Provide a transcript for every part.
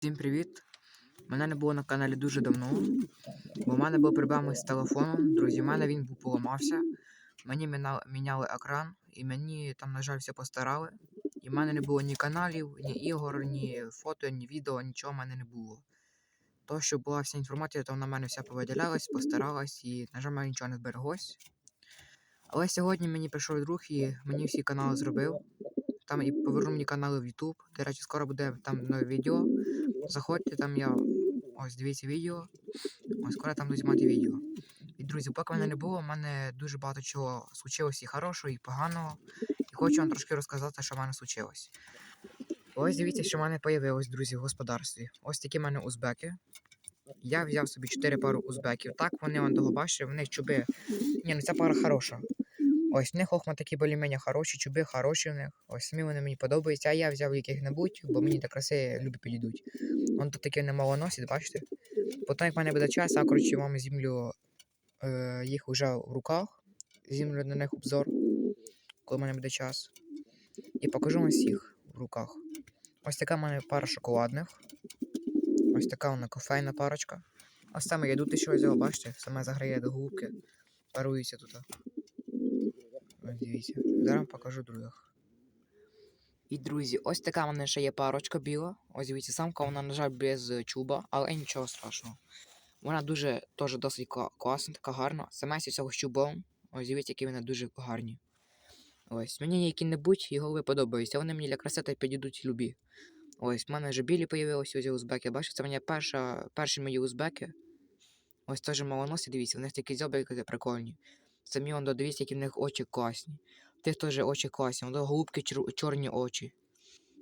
Всім привіт! Мене не було на каналі дуже давно, бо в мене був проблеми з телефоном. Друзі, в мене він поламався. Мені міняли екран, і мені там, на жаль, все постарали. І в мене не було ні каналів, ні ігор, ні фото, ні відео, нічого в мене не було. То, що була вся інформація, то в мене вся повиділялась, постаралась, і, на жаль, мене нічого не збереглось. Але сьогодні мені прийшов друг і мені всі канали зробив. Там і повернув мені канали в YouTube. До речі, скоро буде там нове відео. Заходьте, там я ось дивіться відео. Ось скоро там буду знімати відео. І друзі, поки мене не було, в мене дуже багато чого случилось і хорошого, і поганого. І хочу вам трошки розказати, що в мене случилось. Ось дивіться, що в мене появилось, друзі, в господарстві. Ось такі в мене узбеки. Я взяв собі 4 пари узбеків. Так, вони вон того бачите, в них чуби. Ні, ну ця пара хороша. Ось в них охма такі більш-менш хороші, чуби хороші в них. Ось самі вони мені подобаються, а я взяв яких-небудь, бо мені до краси любі підійдуть. Вон тут таке немало носить, бачите? Потім, як в мене буде час, я коротше вам зімлю е, їх уже в руках, зімлю на них обзор, коли в мене буде час. І покажу вам всіх в руках. Ось така в мене пара шоколадних. Ось така вона кофейна парочка. Ось саме я тут що взяв, бачите, саме заграє до губки. Парується тут. Ось дивіться. Зараз покажу других. І друзі, ось така в мене ще є парочка біла. Ось дивіться, самка, вона, на жаль, без чуба, але нічого страшного. Вона дуже теж досить класна, така гарна. Саме цього з чубом. Ось дивіться, які вони дуже гарні. Ось, мені які-небудь і голови подобаються. Вони мені для красоти підійдуть любі. Ось, в мене вже білі появилися ось узбеки. Бачите, це в мене перша, перші мої узбеки. Ось теж малоносі, дивіться, в них такі дзьобики прикольні. Самі он дивіться, які в них очі класні. В тих теж очі класні, он до голубки чор- чорні очі.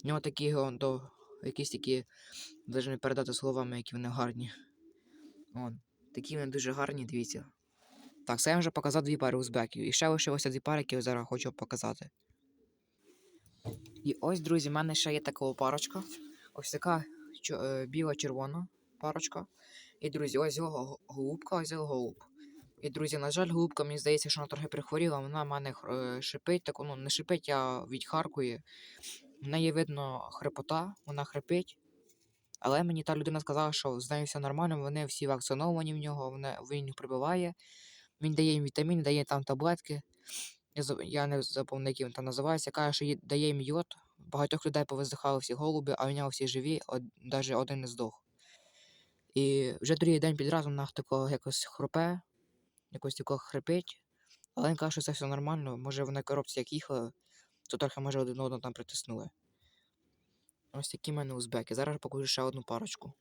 У нього такі он до якісь такі, навіть не передати словами, які вони гарні. Он, такі вони дуже гарні, дивіться. Так, це я вже показав дві пари узбеків. І ще лишилося дві пари, які я зараз хочу показати. І ось, друзі, в мене ще є така парочка. Ось така е, біла-червона парочка. І, друзі, ось його голубка, ось його голуб. І, друзі, на жаль, голубка, мені здається, що вона трохи прихворіла, вона в мене е, шипить, так, ну, не шипить, а відхаркує. В неї видно хрипота, вона хрипить. Але мені та людина сказала, що з нею все нормально, вони всі вакциновані в нього, вони, він їх прибиває, він дає їм вітаміни, дає там таблетки. Я, не запам'ятаю, які він там називається. Каже, що дає їм йод. Багатьох людей повиздихали всі голуби, а в нього всі живі, навіть один не здох. І вже другий день підряд вона такого якось хропе, якось такого хрипить. Але він каже, що це все нормально. Може вони коробці як їхали, то трохи може один одного там притиснули. Ось такі в мене узбеки. Зараз покажу ще одну парочку.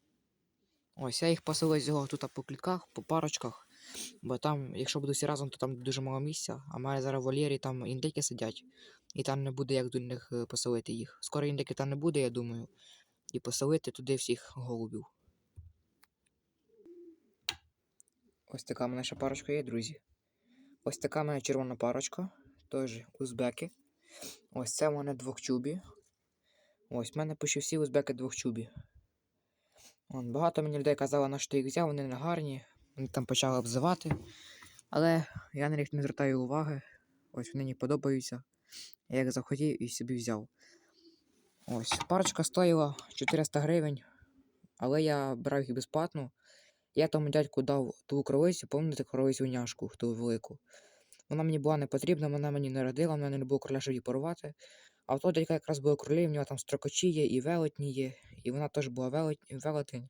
Ось, я їх поселив його тут по клітках, по парочках. Бо там, якщо буду всі разом, то там дуже мало місця. А мене зараз вольєрі там індики сидять. І там не буде як до них е, поселити їх. Скоро індики там не буде, я думаю. І поселити туди всіх голубів. Ось така ще парочка є, друзі. Ось така мене червона парочка. Теж узбеки. Ось це в мене двохчубі. Ось в мене почти всі узбеки двохчубі. Вон, багато мені людей казало, на що їх взяв, вони не гарні. Вони там почали обзивати. Але я на них не звертаю уваги. Ось вони мені подобаються. Я їх захотів і собі взяв. Ось, парочка стоїла 400 гривень, але я брав їх безплатно. Я тому дядьку дав ту кровицю, пам'ятаєте кровицю няшку, ту велику. Вона мені була не потрібна, вона мені не родила, в мене не було кроля, щоб її порвати. А в того дядька якраз були кролі, в нього там строкочі є і велетні є, і вона теж була велет... велетень.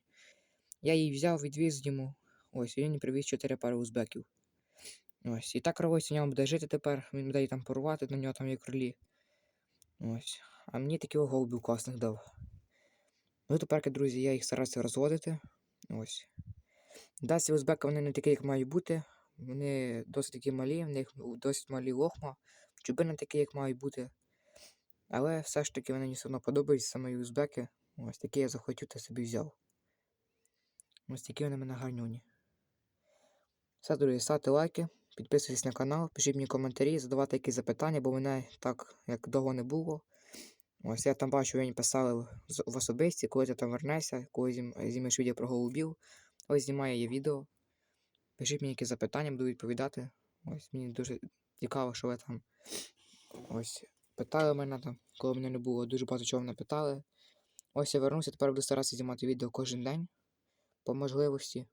Я її взяв, відвіз йому. Ось, і він привіз 4 пари узбеків. Ось, і так кровиця у нього буде жити тепер, він буде її там порвати, на нього там є кролі. Ось. А мені такі голубів класних дав. Ну, тепер, друзі, я їх стараюся розводити. Ось. Да, узбеки вони не такі, як мають бути. Вони досить такі малі, в них досить малі лохма, чуби не такі, як мають бути. Але все ж таки вони мені все одно подобаються, саме узбеки. Ось такі я захотів та собі взяв. Ось такі вони мене гарнюні. Все, друзі, ставте лайки, підписуйтесь на канал, пишіть мені коментарі, задавайте якісь запитання, бо мене так як довго не було. Ось я там бачу, ви мені писали в особисті, коли ти там вернешся, коли зім- знімеш відео про голубів. Ось знімаю я відео. Пишіть мені якісь запитання, буду відповідати. Ось мені дуже цікаво, що ви там ось питали мене там, коли мене не було. Дуже багато чого мене питали. Ось я вернувся, тепер буду старатися знімати відео кожен день по можливості.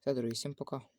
Все, друзі, всім пока.